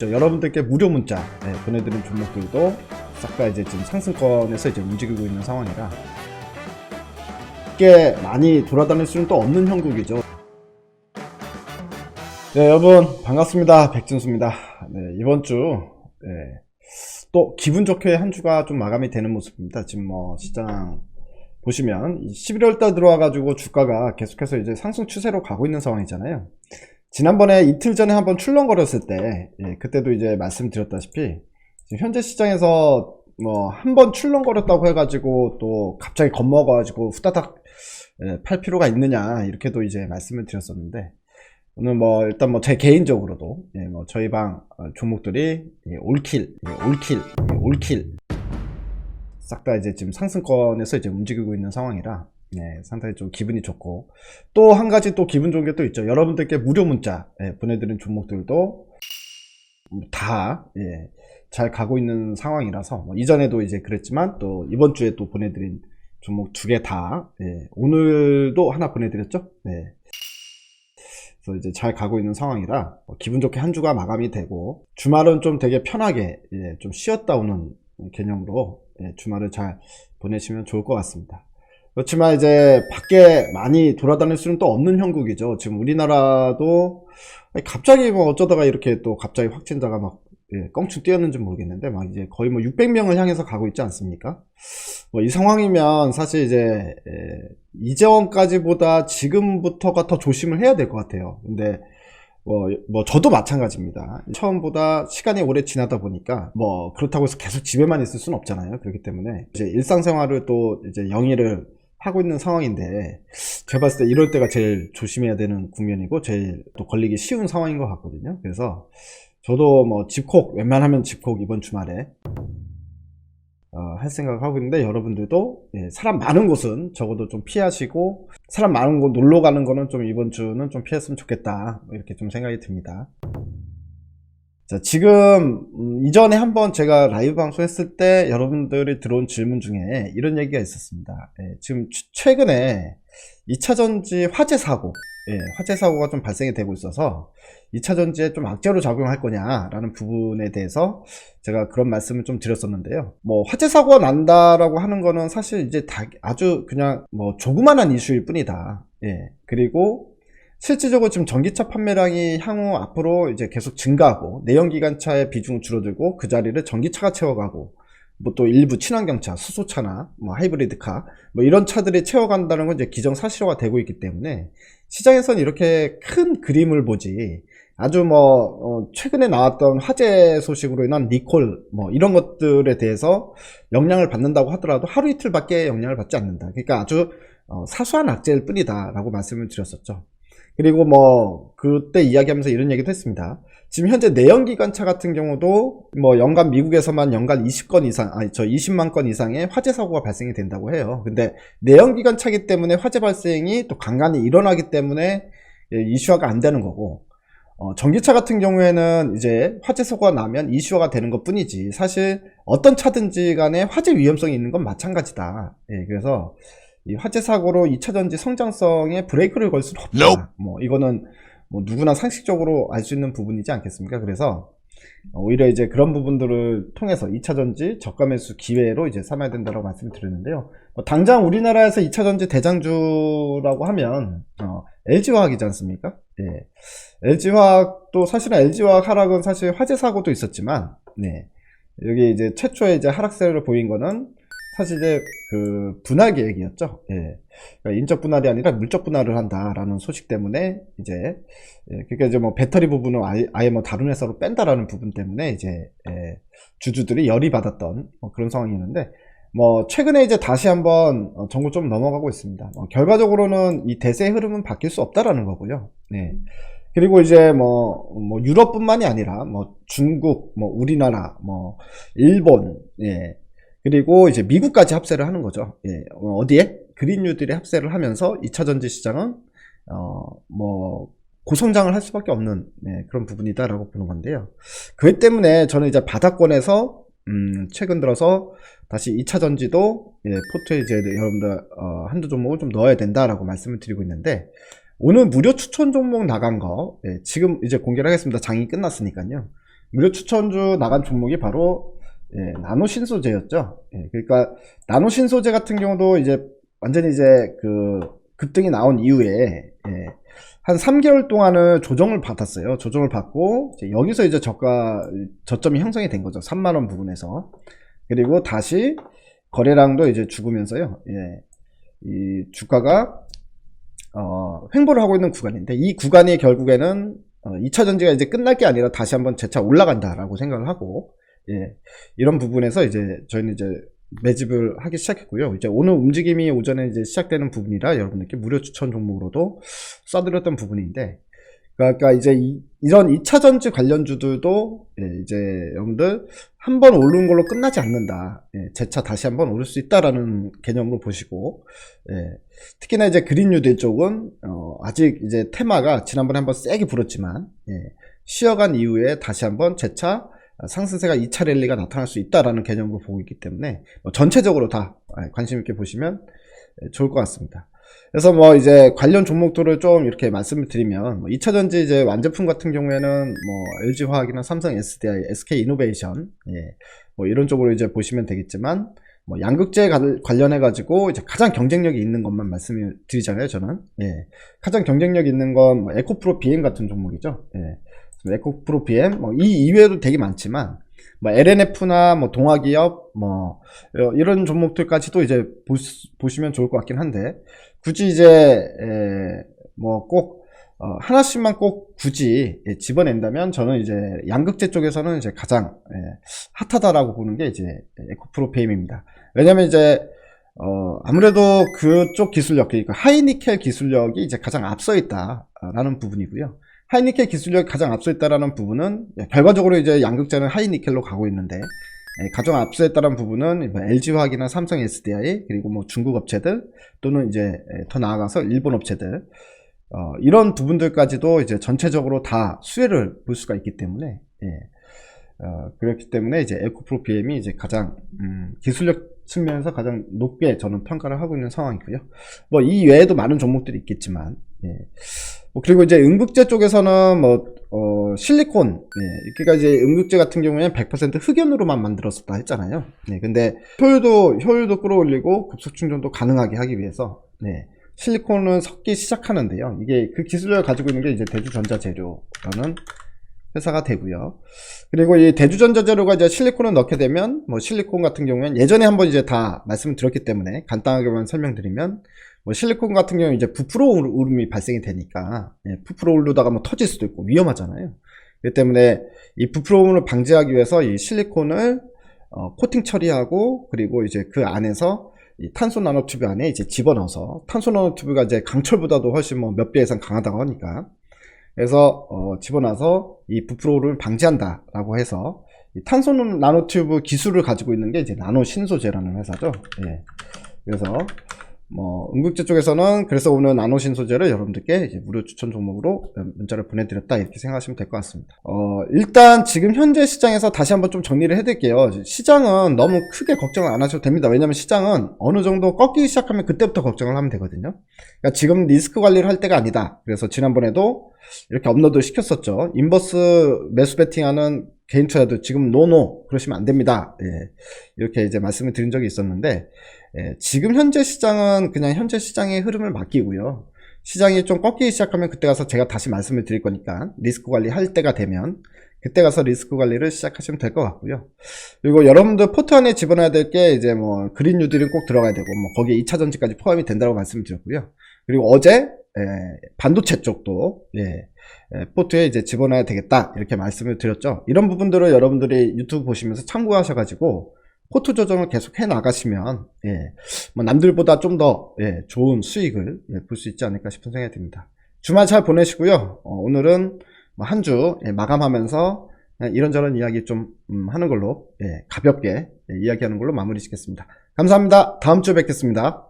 저 여러분들께 무료 문자 네, 보내드린 종목들도 싹 다 이제 지금 상승권에서 이제 움직이고 있는 상황이라 꽤 많이 돌아다닐 수는 또 없는 형국이죠. 네, 여러분 반갑습니다. 백진수입니다. 네, 이번 주 네, 또 기분 좋게 한 주가 좀 마감이 되는 모습입니다. 지금 뭐 시장 보시면 11월 달 들어와 가지고 주가가 계속해서 이제 상승 추세로 가고 있는 상황이잖아요. 지난번에 이틀 전에 한번 출렁거렸을 때, 예, 그때도 이제 말씀드렸다시피, 현재 시장에서 뭐, 한 번 출렁거렸다고 해가지고 또 갑자기 겁먹어가지고 후다닥 예, 팔 필요가 있느냐, 이렇게도 이제 말씀을 드렸었는데, 오늘 뭐, 일단 뭐, 제 개인적으로도, 예, 뭐, 저희 방 어, 종목들이, 예, 올킬, 예, 올킬, 예, 올킬, 싹 다 이제 지금 상승권에서 이제 움직이고 있는 상황이라, 네, 상당히 좀 기분이 좋고 또 한 가지 또 기분 좋은 게 또 있죠. 여러분들께 무료 문자 예, 보내드린 종목들도 다 예, 잘 가고 있는 상황이라서 뭐 이전에도 이제 그랬지만 또 이번 주에 또 보내드린 종목 두 개다 예, 오늘도 하나 보내드렸죠. 네. 그래서 이제 잘 가고 있는 상황이라 뭐 기분 좋게 한 주가 마감이 되고 주말은 좀 되게 편하게 예, 좀 쉬었다 오는 개념으로 예, 주말을 잘 보내시면 좋을 것 같습니다. 그렇지만 이제 밖에 많이 돌아다닐 수는 또 없는 형국이죠. 지금 우리나라도 갑자기 뭐 어쩌다가 이렇게 또 갑자기 확진자가 막 예, 껑충 뛰었는지 모르겠는데 막 이제 거의 뭐 600명을 향해서 가고 있지 않습니까? 뭐 이 상황이면 사실 이제 예, 이재원까지보다 지금부터가 더 조심을 해야 될 것 같아요. 근데 뭐, 뭐, 저도 마찬가지입니다. 처음보다 시간이 오래 지나다 보니까, 뭐, 그렇다고 해서 계속 집에만 있을 수는 없잖아요. 그렇기 때문에, 이제 일상생활을 또 이제 영위를 하고 있는 상황인데, 제가 봤을 때 이럴 때가 제일 조심해야 되는 국면이고, 제일 또 걸리기 쉬운 상황인 것 같거든요. 그래서, 저도 뭐, 집콕, 웬만하면 집콕 이번 주말에, 어, 할 생각을 하고 있는데 여러분들도 예, 사람 많은 곳은 적어도 좀 피하시고 사람 많은 곳 놀러 가는 거는 좀 이번 주는 좀 피했으면 좋겠다 뭐 이렇게 좀 생각이 듭니다. 자 지금 음, 이전에 한번 제가 라이브 방송했을 때 여러분들이 들어온 질문 중에 이런 얘기가 있었습니다. 예, 지금 추- 최근에 2차 전지 화재 사고 예, 화재 사고가 좀 발생이 되고 있어서 2차 전지에 좀 악재로 작용할 거냐라는 부분에 대해서 제가 그런 말씀을 좀 드렸었는데요. 뭐 화재 사고가 난다라고 하는 거는 사실 이제 다 아주 그냥 뭐 조그만한 이슈일 뿐이다. 예. 그리고 실질적으로 지금 전기차 판매량이 향후 앞으로 이제 계속 증가하고 내연기관차의 비중은 줄어들고 그 자리를 전기차가 채워가고 뭐 또 일부 친환경차, 수소차나 뭐 하이브리드카 뭐 이런 차들이 채워간다는 건 이제 기정사실화가 되고 있기 때문에 시장에서는 이렇게 큰 그림을 보지 아주 뭐 어, 최근에 나왔던 화재 소식으로 인한 리콜 뭐 이런 것들에 대해서 영향을 받는다고 하더라도 하루 이틀밖에 영향을 받지 않는다. 그러니까 아주 어, 사소한 악재일 뿐이다라고 말씀을 드렸었죠. 그리고 뭐 그때 이야기하면서 이런 얘기도 했습니다. 지금 현재 내연기관차 같은 경우도 뭐 연간 미국에서만 연간 20건 이상 아니 저 20만 건 이상의 화재 사고가 발생이 된다고 해요. 근데 내연기관차기 때문에 화재 발생이 또 간간히 일어나기 때문에 예, 이슈화가 안 되는 거고 어, 전기차 같은 경우에는 이제 화재 사고가 나면 이슈화가 되는 것 뿐이지 사실 어떤 차든지 간에 화재 위험성이 있는 건 마찬가지다. 예, 그래서 이 화재 사고로 2차 전지 성장성에 브레이크를 걸 수는 없다. 뭐 이거는 뭐 누구나 상식적으로 알 수 있는 부분이지 않겠습니까? 그래서 어, 오히려 이제 그런 부분들을 통해서 2차 전지 저가 매수 기회로 이제 삼아야 된다고 말씀을 드렸는데요. 뭐 당장 우리나라에서 2차 전지 대장주라고 하면 어, LG화학이지 않습니까? 예. LG화학도 사실은 LG화학 하락은 사실 화재 사고도 있었지만, 네. 여기 이제 최초의 이제 하락세를 보인 거는 사실 이제 그 분할 계획이었죠. 예. 그러니까 인적 분할이 아니라 물적 분할을 한다라는 소식 때문에 이제 예, 그러니까 이제 뭐 배터리 부분을 아예, 아예 뭐 다른 회사로 뺀다라는 부분 때문에 이제 예, 주주들이 열이 받았던 뭐 그런 상황이었는데 뭐 최근에 이제 다시 한번 어, 정보 좀 넘어가고 있습니다. 어, 결과적으로는 이 대세의 흐름은 바뀔 수 없다라는 거고요. 네. 그리고 이제 뭐, 뭐 유럽뿐만이 아니라 뭐 중국, 뭐 우리나라, 뭐 일본, 예. 그리고 이제 미국까지 합세를 하는 거죠. 예. 어, 어디에? 그린뉴딜에 합세를 하면서 2차 전지 시장은 어, 뭐 고성장을 할 수밖에 없는 네, 그런 부분이다라고 보는 건데요. 그렇기 때문에 저는 이제 바닥권에서 음, 최근 들어서 다시 2차 전지도 예, 포트에 이제 여러분들 어, 한두 종목을 좀 넣어야 된다라고 말씀을 드리고 있는데 오늘 무료 추천 종목 나간 거 예, 지금 이제 공개를 하겠습니다. 장이 끝났으니까요. 무료 추천주 나간 종목이 바로 예, 나노 신소재였죠. 예, 그러니까 나노 신소재 같은 경우도 이제 완전히 이제 그 급등이 나온 이후에 예, 한 3개월 동안은 조정을 받았어요. 조정을 받고 이제 여기서 이제 저가 저점이 형성이 된 거죠. 3만 원 부분에서 그리고 다시 거래량도 이제 죽으면서요. 예, 이 주가가 어, 횡보를 하고 있는 구간인데 이 구간이 결국에는 어, 2차 전지가 이제 끝날 게 아니라 다시 한번 재차 올라간다라고 생각을 하고 예, 이런 부분에서 이제 저희는 이제 매집을 하기 시작했고요. 이제 오늘 움직임이 오전에 이제 시작되는 부분이라 여러분들께 무료 추천 종목으로도 쏴드렸던 부분인데, 그러니까 이제 이, 런 2차 전지 관련주들도 예, 이제 여러분들 한 번 오르는 걸로 끝나지 않는다. 예, 재차 다시 한 번 오를 수 있다라는 개념으로 보시고, 예, 특히나 이제 그린뉴딜 쪽은 어, 아직 이제 테마가 지난번에 한번 세게 불었지만 예, 쉬어간 이후에 다시 한번 재차 상승세가 2차 랠리가 나타날 수 있다라는 개념으로 보고 있기 때문에 뭐 전체적으로 다 관심 있게 보시면 좋을 것 같습니다. 그래서 뭐 이제 관련 종목들을 좀 이렇게 말씀을 드리면 뭐 2차 전지 이제 완제품 같은 경우에는 뭐 LG 화학이나 삼성 SDI, SK 이노베이션 예, 뭐 이런 쪽으로 이제 보시면 되겠지만 뭐 양극재 관련해 가지고 이제 가장 경쟁력이 있는 것만 말씀을 드리잖아요 저는 예, 가장 경쟁력 있는 건 뭐 에코프로 BM 같은 종목이죠. 예. 에코프로 PM 뭐 이 이외에도 되게 많지만 뭐 LNF나 뭐 동아기업 뭐 어, 이런 종목들까지도 이제 보시, 면 좋을 것 같긴 한데 굳이 이제 뭐꼭 어, 하나씩만 꼭 굳이 예, 집어낸다면 저는 이제 양극재 쪽에서는 이제 가장 예, 핫하다라고 보는 게 이제 에코프로 PM입니다. 왜냐면 이제 어, 아무래도 그쪽 기술력, 그러니까 하이니켈 기술력이 이제 가장 앞서 있다라는 부분이고요. 하이니켈 기술력이 가장 앞서 있다라는 부분은 예, 결과적으로 이제 양극재는 하이니켈로 가고 있는데 예, 가장 앞서 있다는 부분은 LG화학이나 뭐 삼성 SDI 그리고 뭐 중국 업체들 또는 이제 예, 더 나아가서 일본 업체들 어, 이런 부분들까지도 이제 전체적으로 다 수혜를 볼 수가 있기 때문에 예, 어, 그렇기 때문에 이제 에코프로 BM이 이제 가장 음, 기술력 측면에서 가장 높게 저는 평가를 하고 있는 상황이고요. 뭐 이 외에도 많은 종목들이 있겠지만 예. 뭐 그리고 이제 음극재 쪽에서는 뭐 어, 실리콘 예. 그러니까 이제 음극재 같은 경우에는 100% 흑연으로만 만들었었다 했잖아요. 네. 근데 효율도 효율도 끌어올리고 급속 충전도 가능하게 하기 위해서 네. 실리콘은 섞기 시작하는데요. 이게 그 기술을 가지고 있는 게 이제 대주전자 재료라는 회사가 되고요. 그리고 이 대주전자 재료가 이제 실리콘을 넣게 되면 뭐 실리콘 같은 경우에는 예전에 한번 이제 다 말씀을 드렸기 때문에 간단하게만 설명드리면 뭐 실리콘 같은 경우는 이제 부풀어 오름이 발생이 되니까 예, 부풀어 오르다가 뭐 터질 수도 있고 위험하잖아요. 그렇기 때문에 이 부풀어 오름을 방지하기 위해서 이 실리콘을 어, 코팅 처리하고 그리고 이제 그 안에서 이 탄소 나노튜브 안에 이제 집어넣어서 탄소 나노튜브가 이제 강철보다도 훨씬 뭐 몇 배 이상 강하다고 하니까 그래서 어, 집어넣어서 이 부풀어 오름을 방지한다라고 해서 탄소 나노튜브 기술을 가지고 있는 게 이제 나노 신소재라는 회사죠. 예. 그래서 뭐 응급제 쪽에서는 그래서 오늘 나노신 소재를 여러분들께 무료 추천 종목으로 문자를 보내드렸다 이렇게 생각하시면 될 것 같습니다. 어 일단 지금 현재 시장에서 다시 한번 좀 정리를 해드릴게요. 시장은 너무 크게 걱정을 안 하셔도 됩니다. 왜냐하면 시장은 어느 정도 꺾이기 시작하면 그때부터 걱정을 하면 되거든요. 그러니까 지금 리스크 관리를 할 때가 아니다. 그래서 지난번에도 이렇게 업로드 시켰었죠. 인버스 매수 베팅하는 개인 투자도 지금 노노 그러시면 안 됩니다. 예. 이렇게 이제 말씀을 드린 적이 있었는데 예, 지금 현재 시장은 그냥 현재 시장의 흐름을 맡기고요. 시장이 좀 꺾이기 시작하면 그때 가서 제가 다시 말씀을 드릴 거니까 리스크 관리 할 때가 되면 그때 가서 리스크 관리를 시작하시면 될 것 같고요. 그리고 여러분들 포트 안에 집어넣어야 될 게 이제 뭐 그린 뉴딜이 꼭 들어가야 되고 뭐 거기에 2차 전지까지 포함이 된다고 말씀을 드렸고요. 그리고 어제 예, 반도체 쪽도 예, 예, 포트에 이제 집어넣어야 되겠다 이렇게 말씀을 드렸죠. 이런 부분들을 여러분들이 유튜브 보시면서 참고하셔가지고 포트 조정을 계속 해 나가시면 예, 뭐 남들보다 좀더 예, 좋은 수익을 예, 볼수 있지 않을까 싶은 생각이 듭니다. 주말 잘 보내시고요. 어, 오늘은 뭐 한주 예, 마감하면서 이런저런 이야기 좀 음, 하는 걸로 예, 가볍게 예, 이야기하는 걸로 마무리 짓겠습니다. 감사합니다. 다음 주에 뵙겠습니다.